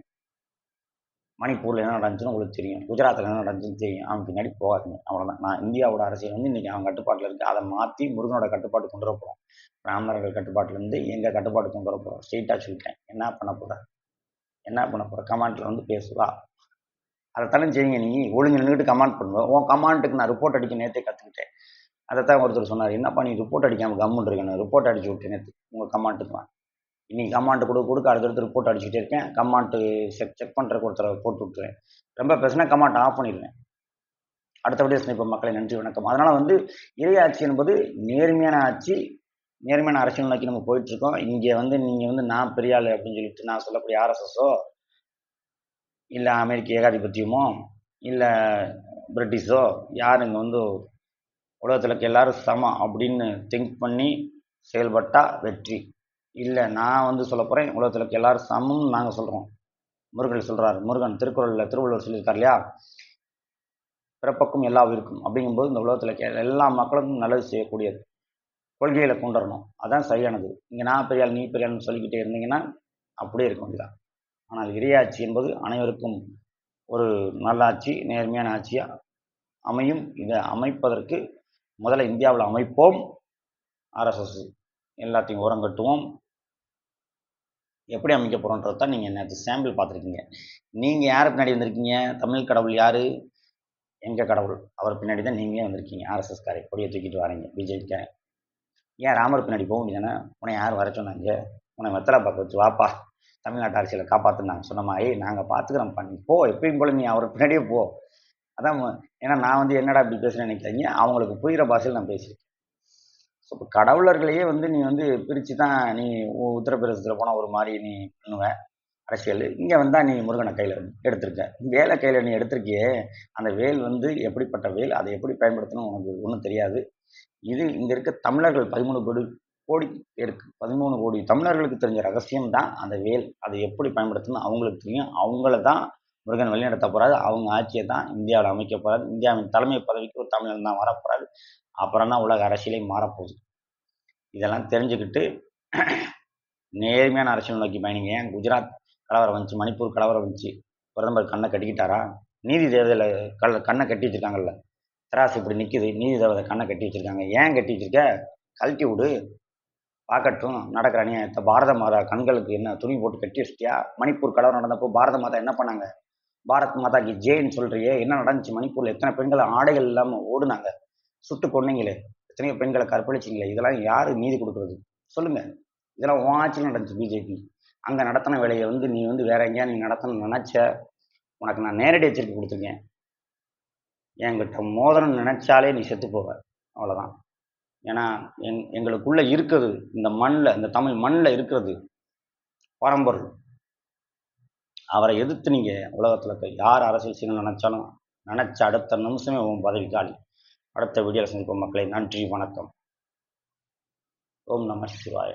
Speaker 1: மணிப்பூரில் என்ன நடந்துச்சுன்னு உங்களுக்கு தெரியும். குஜராத்தில் என்ன நடந்துச்சுன்னு தெரியும். அவன் பின்னாடி போகாதீங்க. அவ்வளோதான் நான் இந்தியாவோட அரசியல் வந்து இன்றைக்கி அவன் கட்டுப்பாட்டில் இருக்குது அதை மாற்றி முருகனோட கட்டுப்பாட்டு கொண்டு வர போகிறோம் பிராமணர்கள் கட்டுப்பாட்டிலேருந்து எங்கள் கட்டுப்பாட்டு கொண்டு வர போகிறோம் ஸ்ட்ரெயிட்டாக சொல்லிட்டேன். என்ன பண்ண போகிற என்ன பண்ண போகிற கமாண்டில் வந்து பேசுவா அதைத்தானே செய்யுங்க நீ. ஒழுங்கு நின்றுட்டு கமாண்ட் பண்ணுவேன் உன் கமாண்டுக்கு நான் ரிப்போர்ட் அடிக்க நேற்றே கற்றுக்கிட்டேன் அதைத்தான் ஒருத்தர் சொன்னார். என்னப்பா நீ ரிப்போர்ட் அடிக்காமல் கம்முன்னு இருக்கேன் ரிப்போர்ட் அடிச்சு விட்டேன் நேற்று உங்கள் கமாண்ட்டுக்குலாம் இன்னைக்கு கமாண்ட் கொடு கொடுக்க அடுத்தடுத்து ரிப்போர்ட் அடிச்சுட்டே இருக்கேன். கமாண்ட்டு செக் செக் பண்ணுறக்கு ஒருத்தரை போட்டு விட்டுருவேன். ரொம்ப பேசினா கமாண்ட் ஆஃப் பண்ணிடுவேன். அடுத்த வீடியோஸ் இப்போ மக்களை நன்றி வணக்கம். அதனால் வந்து இறை ஆட்சி என்பது நேர்மையான ஆட்சி நேர்மையான அரசியல் நோக்கி நம்ம போயிட்டுருக்கோம். இங்கே வந்து நீங்கள் வந்து நான் பெரிய அப்படின்னு சொல்லிட்டு நான் சொல்லக்கூடிய ஆர்எஸ்எஸோ இல்லை அமெரிக்க ஏகாதிபத்தியமோ இல்லை பிரிட்டிஷோ யார் இங்கே வந்து உலகத்தில் இருக்க எல்லாரும் சமம் அப்படின்னு திங்க் பண்ணி செயல்பட்டா வெற்றி. இல்லை நான் வந்து சொல்ல போகிறேன் உலகத்தில் எல்லாரும் சமம் நாங்கள் சொல்கிறோம் முருகன் சொல்கிறார் முருகன் திருக்குறளில் திருவள்ளுவர் சொல்லியிருக்கார் இல்லையா? பிறப்பக்கும் எல்லா உயிருக்கும் அப்படிங்கும்போது இந்த உலகத்தில் எல்லா மக்களுக்கும் நல்லது செய்யக்கூடியது. கொள்கைகளை கொண்டு வரணும். அதான் சரியானது. இங்கே நான் பெரியாள் நீ பெரியாள்னு சொல்லிக்கிட்டே இருந்தீங்கன்னா அப்படியே இருக்க வேண்டியதான் ஆனால் இறையாட்சி என்பது அனைவருக்கும் ஒரு நல்லாட்சி நேர்மையான ஆட்சியாக அமையும். இதை அமைப்பதற்கு முதல்ல இந்தியாவில் அமைப்போம். ஆர்எஸ்எஸ் எல்லாத்தையும் உரம் கட்டுவோம் எப்படி அமைக்க போகிறோன்றது தான் நீங்கள் நேற்று சாம்பிள் பார்த்துருக்கீங்க. நீங்கள் யார் பின்னாடி வந்திருக்கீங்க? தமிழ் கடவுள் யார்? எங்கள் கடவுள்? அவர் பின்னாடி தான் நீங்களே வந்திருக்கீங்க. ஆர்எஸ்எஸ் காரை கொடியை தூக்கிட்டு வரீங்க பிஜேபிக்காரன் ஏன் ராமர் பின்னாடி போக வேண்டியதானே? உன்னை யார் வர சொன்னாங்க? உன்னை வெத்தலை பார்க்க வச்சு வாப்பா. தமிழ்நாட்டு அரசியலை காப்பாற்றுனாங்க சொன்ன மாதிரி நாங்கள் பார்த்துக்கிறோம் பண்ணி. போ எப்பயும் போல நீ அவர் பின்னாடியே போ. அதான் ஏன்னா நான் வந்து என்னடா இப்படி பேசுகிறேன்னு நினைக்காதீங்க. அவங்களுக்கு புரிகிற பாஷையில் நான் பேசியிருக்கேன். ஸோ இப்போ கடவுளர்களையே வந்து நீ வந்து பிரித்து தான் நீ உத்தரப்பிரதேசத்தில் போனால் ஒரு மாதிரி நீ பண்ணுவ. அரசியல். இங்கே வந்தால் நீ முருகனை கையில் எடுத்திருக்க. வேலை கையில் நீ எடுத்திருக்கியே. அந்த வேல் வந்து எப்படிப்பட்ட வேல் அதை எப்படி பயன்படுத்தணும் உனக்கு ஒன்றும் தெரியாது. இது இங்கே இருக்க தமிழர்கள் பதிமூணு கோடி கோடி இருக்கு. பதிமூணு கோடி தமிழர்களுக்கு தெரிஞ்ச ரகசியம் தான் அந்த வேல். அதை எப்படி பயன்படுத்தணும் அவங்களுக்கு தெரியும். அவங்கள தான் முருகன் வழிநடத்த போகிறாரு அவங்க ஆட்சியை தான் இந்தியாவில் அமைக்க போகிறாரு இந்தியாவின் தலைமை பதவிக்கு ஒரு தமிழன் தான் வரப்போகிறாரு அப்புறம் தான் உலக அரசியலே மாறப்போகுது. இதெல்லாம் தெரிஞ்சுக்கிட்டு நேர்மையான அரசியல் நோக்கி பயணிங்க. ஏன்? குஜராத் கலவரம் வந்துச்சு மணிப்பூர் கலவரம் வந்துச்சு பிரதமர் கண்ணை கட்டிக்கிட்டாரா? நீதி தேவதையில் கல் கண்ணை கட்டி வச்சிருக்காங்கல்ல திராசு இப்படி நிற்கிது நீதி தேவதை கண்ணை கட்டி வச்சிருக்காங்க. ஏன் கட்டி வச்சிருக்க? கழட்டி விடு. பார்க்கட்டும் நடக்கிற அநியாயத்தை பாரத மாதா கண்களுக்கு என்ன துணி போட்டு கட்டி வச்சிட்டியா? மணிப்பூர் கலவரம் நடந்தப்போ பாரத மாதா என்ன பண்ணாங்க? பாரத் மாதா கி ஜேன்னு சொல்றியே. என்ன நடந்துச்சு? மணிப்பூர்ல எத்தனை பெண்கள் ஆடைகள் இல்லாமல் ஓடுனாங்க? சுட்டு கொன்னீங்களே எத்தனையோ பெண்களை கற்பழிச்சிங்களே. இதெல்லாம் யாரு நீதி கொடுக்குறது? சொல்லுங்க. இதெல்லாம் உன் நடந்துச்சு பிஜேபி. அங்கே நடத்தின வேலையை வந்து நீ வந்து வேற எங்கேயா நீ நடத்தணும்னு நினச்ச? உனக்கு நான் நேரடி எச்சரிக்கை கொடுத்துருக்கேன். என்கிட்ட மோதனம் நினச்சாலே நீ செத்து போவ. அவ்வளோதான் ஏன்னா எங் எங்களுக்குள்ளே இருக்கிறது இந்த மண்ணில் இந்த தமிழ் மண்ணில் இருக்கிறது பரம்பொருள். அவரை எதிர்த்து நீங்கள் உலகத்தில் இருக்க யார் அரசியல் செய்யணும்னு நினச்சாலும் நினச்ச அடுத்த நிமிஷமே உன் பதவி காலி. அடுத்த வீடியோவில் சந்திப்போம் மக்களை. நன்றி வணக்கம். ஓம் நம சிவாய.